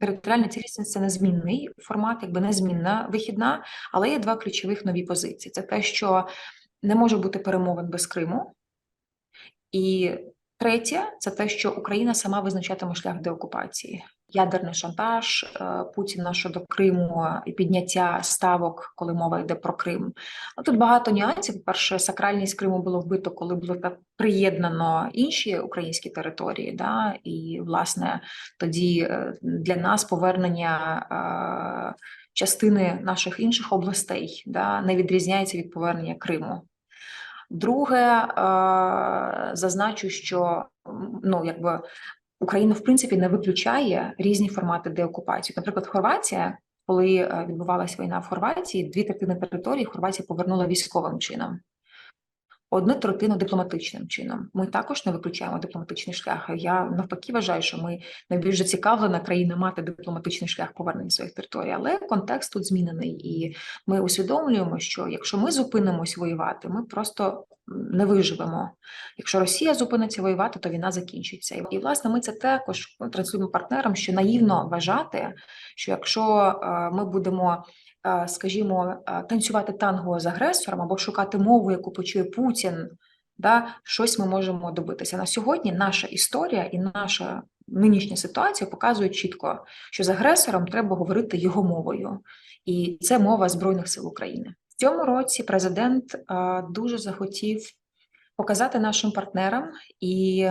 Територіальна цілісність це незмінний формат, якби незмінна вихідна, але є два ключових нові позиції: це те, що не може бути перемовин без Криму, і третє це те, що Україна сама визначатиме шлях деокупації. Ядерний шантаж е, Путіна щодо Криму і підняття ставок, коли мова йде про Крим. Ну, Тут багато нюансів. По перше, сакральність Криму було вбито, коли було приєднано інші українські території. Да? І власне тоді е, для нас повернення е, частини наших інших областей да, не відрізняється від повернення Криму. Друге, зазначу, що ну якби Україна в принципі не виключає різні формати деокупації. Наприклад, Хорватія, коли е, відбувалася війна в Хорватії, дві третини території Хорватія повернула військовим чином. Одну третину дипломатичним чином. Ми також не виключаємо дипломатичний шлях. Я навпаки вважаю, що ми найбільш зацікавлена країна мати дипломатичний шлях повернення своїх територій. Але контекст тут змінений, і ми усвідомлюємо, що якщо ми зупинимось воювати, ми просто не виживемо. Якщо Росія зупиниться воювати, то війна закінчиться. І власне ми це також транслюємо партнерам, що наївно вважати, що якщо е, ми будемо е, скажімо, е, танцювати танго з агресором або шукати мову, яку почує Путін, да, щось ми можемо добитися. На сьогодні наша історія і наша нинішня ситуація показують чітко, що з агресором треба говорити його мовою, і це мова Збройних сил України. Цьому році президент дуже захотів показати нашим партнерам і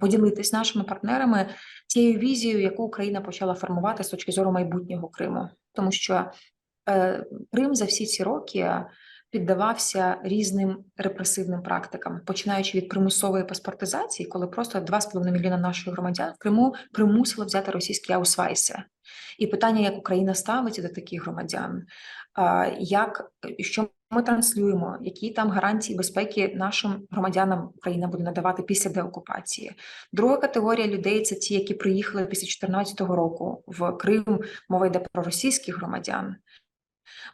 поділитись нашими партнерами тією візією, яку Україна почала формувати з точки зору майбутнього Криму, тому що е, Крим за всі ці роки піддавався різним репресивним практикам, починаючи від примусової паспортизації, коли просто 2,5 мільйона наших громадян в Криму примусили взяти російські аусвайси. І питання, як Україна ставиться до таких громадян, як що ми транслюємо, які там гарантії безпеки нашим громадянам Україна буде надавати після деокупації. Друга категорія людей це ті, які приїхали після 2014 року в Крим. Мова йде про російських громадян.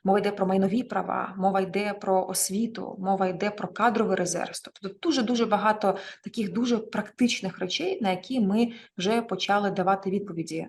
Мова йде про майнові права, мова йде про освіту, мова йде про кадровий резерв. Тобто дуже дуже багато таких дуже практичних речей, на які ми вже почали давати відповіді.